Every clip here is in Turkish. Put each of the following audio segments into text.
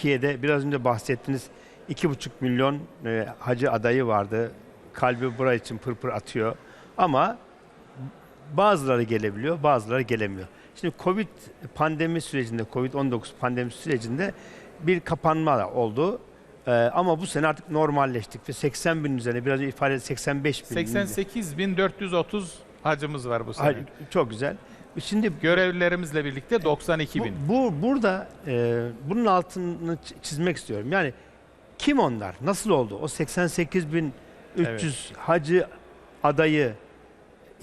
Türkiye'de biraz önce bahsettiniz 2,5 milyon e, hacı adayı vardı. Kalbi buraya için pırpır atıyor. Ama bazıları gelebiliyor, bazıları gelemiyor. Şimdi Covid pandemi sürecinde, Covid-19 pandemi sürecinde bir kapanma oldu. Ee, ama bu sene artık normalleştik ve 80 bin üzerine biraz ifade ettim 85 bin. 88.430 hacımız var bu sene. Hayır, çok güzel. Şimdi Görevlilerimizle birlikte 92 bu, bin. bu burada e, bunun altını çizmek istiyorum. Yani kim onlar? Nasıl oldu? O 88 bin 300 hacı adayı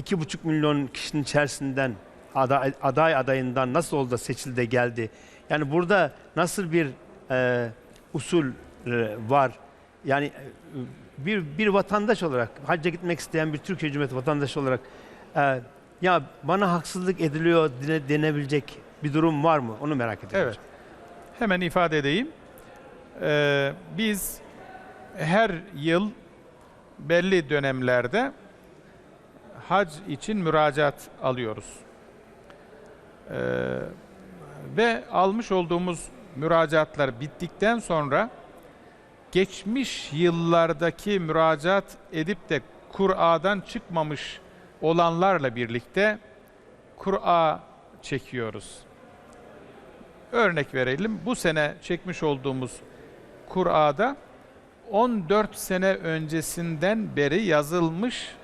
2,5 milyon kişinin içerisinden aday, aday adayından nasıl oldu da seçildi geldi? Yani burada nasıl bir e, usul e, var? Yani e, bir bir vatandaş olarak hacca gitmek isteyen bir Türkiye Cumhuriyeti vatandaşı olarak e, ya bana haksızlık ediliyor dene- denebilecek bir durum var mı? Onu merak ediyorum. Evet. Hemen ifade edeyim. Ee, biz her yıl belli dönemlerde hac için müracaat alıyoruz. Ee, ve almış olduğumuz müracaatlar bittikten sonra geçmiş yıllardaki müracaat edip de Kur'a'dan çıkmamış olanlarla birlikte Kur'a çekiyoruz. Örnek verelim. Bu sene çekmiş olduğumuz Kur'a'da 14 sene öncesinden beri yazılmış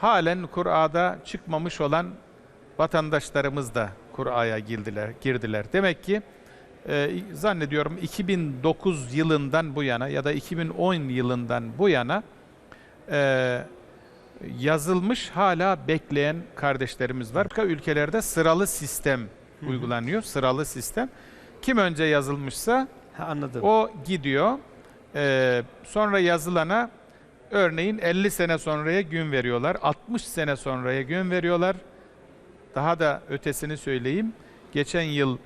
halen Kur'a'da çıkmamış olan vatandaşlarımız da Kur'a'ya girdiler. girdiler. Demek ki e, zannediyorum 2009 yılından bu yana ya da 2010 yılından bu yana e, yazılmış hala bekleyen kardeşlerimiz var. Başka ülkelerde sıralı sistem uygulanıyor. Sıralı sistem. Kim önce yazılmışsa Ha, anladım. o gidiyor. Ee, sonra yazılana örneğin 50 sene sonraya gün veriyorlar. 60 sene sonraya gün veriyorlar. Daha da ötesini söyleyeyim. Geçen yıl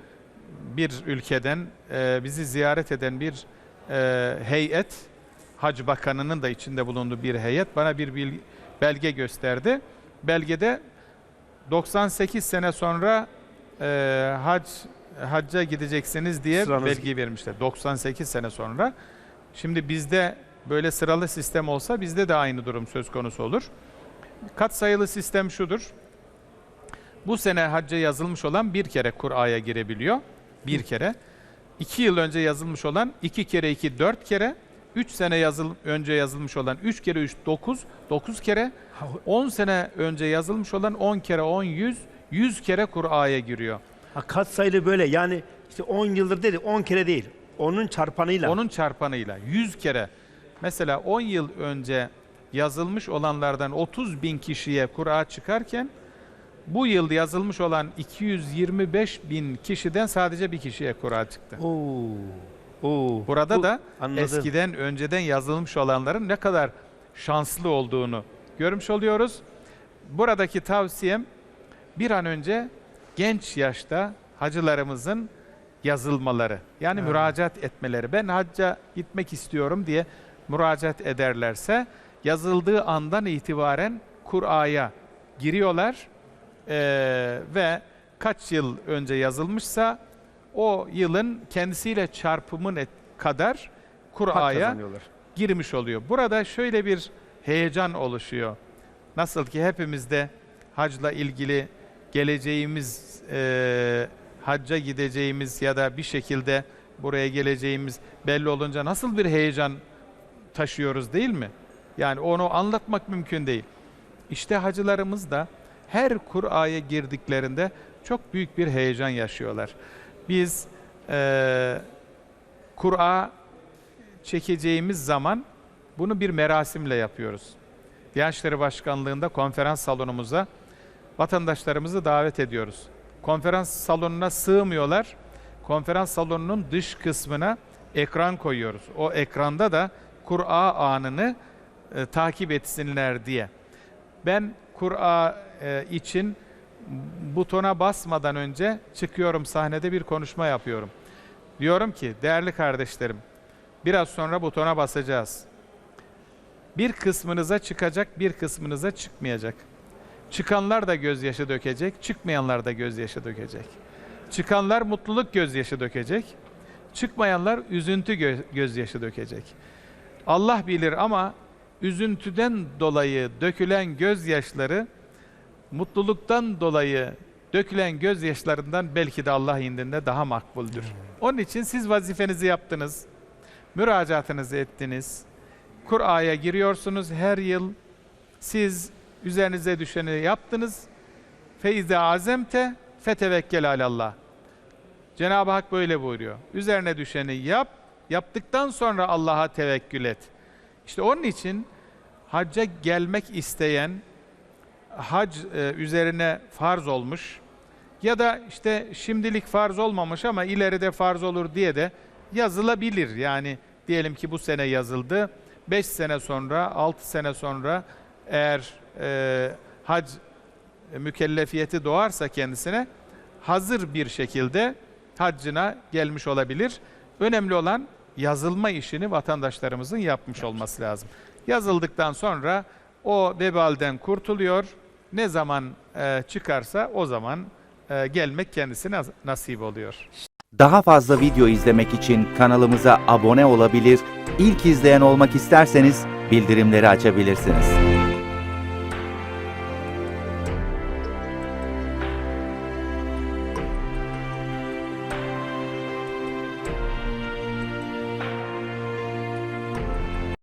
bir ülkeden e, bizi ziyaret eden bir e, heyet, Hac Bakanı'nın da içinde bulunduğu bir heyet bana bir belge gösterdi. Belgede 98 sene sonra e, hac hacca gideceksiniz diye Sıranız- belge vermişler. 98 sene sonra. Şimdi bizde böyle sıralı sistem olsa bizde de aynı durum söz konusu olur. Kat sayılı sistem şudur. Bu sene hacca yazılmış olan bir kere Kur'a'ya girebiliyor. Bir kere. İki yıl önce yazılmış olan iki kere iki dört kere. Üç sene yazıl önce yazılmış olan üç kere üç dokuz. Dokuz kere. 10 sene önce yazılmış olan 10 kere 10 100 100 kere Kur'a'ya giriyor. ha, kat sayılı böyle yani işte 10 yıldır dedi 10 kere değil. Onun çarpanıyla. Onun çarpanıyla 100 kere. Mesela 10 yıl önce yazılmış olanlardan 30 bin kişiye Kur'a çıkarken bu yıl yazılmış olan 225 bin kişiden sadece bir kişiye Kur'a çıktı. Oo. Oo. Burada Bu- da anladım. eskiden önceden yazılmış olanların ne kadar şanslı olduğunu görmüş oluyoruz. Buradaki tavsiyem bir an önce genç yaşta hacılarımızın yazılmaları. Yani Ha. müracaat etmeleri. Ben hacca gitmek istiyorum diye müracaat ederlerse yazıldığı andan itibaren Kur'a'ya giriyorlar Ee, ve kaç yıl önce yazılmışsa o yılın kendisiyle çarpımın et- kadar Kur'a'ya girmiş oluyor. Burada şöyle bir heyecan oluşuyor. Nasıl ki hepimizde hacla ilgili geleceğimiz, e, hacca gideceğimiz ya da bir şekilde buraya geleceğimiz belli olunca nasıl bir heyecan taşıyoruz değil mi? Yani onu anlatmak mümkün değil. İşte hacılarımız da her Kur'a'ya girdiklerinde çok büyük bir heyecan yaşıyorlar. Biz e, Kur'a çekeceğimiz zaman bunu bir merasimle yapıyoruz. Diyanet Başkanlığı'nda konferans salonumuza vatandaşlarımızı davet ediyoruz. Konferans salonuna sığmıyorlar. Konferans salonunun dış kısmına ekran koyuyoruz. O ekranda da Kur'a anını e, takip etsinler diye. Ben Kur'a e, için butona basmadan önce çıkıyorum sahnede bir konuşma yapıyorum. Diyorum ki değerli kardeşlerim biraz sonra butona basacağız. Bir kısmınıza çıkacak, bir kısmınıza çıkmayacak. Çıkanlar da gözyaşı dökecek, çıkmayanlar da gözyaşı dökecek. Çıkanlar mutluluk gözyaşı dökecek. Çıkmayanlar üzüntü gö- gözyaşı dökecek. Allah bilir ama üzüntüden dolayı dökülen gözyaşları mutluluktan dolayı dökülen gözyaşlarından belki de Allah indinde daha makbuldür. Onun için siz vazifenizi yaptınız. Müracaatınızı ettiniz. Kur'a'ya giriyorsunuz her yıl. Siz üzerinize düşeni yaptınız. Feize azemte fetevekkel alallah. Cenab-ı Hak böyle buyuruyor. Üzerine düşeni yap, yaptıktan sonra Allah'a tevekkül et. İşte onun için hacca gelmek isteyen, hac e, üzerine farz olmuş ya da işte şimdilik farz olmamış ama ileride farz olur diye de yazılabilir. Yani diyelim ki bu sene yazıldı. 5 sene sonra, 6 sene sonra eğer e, hac mükellefiyeti doğarsa kendisine hazır bir şekilde haccına gelmiş olabilir. Önemli olan yazılma işini vatandaşlarımızın yapmış olması lazım. Yazıldıktan sonra o vebalden kurtuluyor. Ne zaman e, çıkarsa o zaman e, gelmek kendisine nas- nasip oluyor. Daha fazla video izlemek için kanalımıza abone olabilir, ilk izleyen olmak isterseniz bildirimleri açabilirsiniz.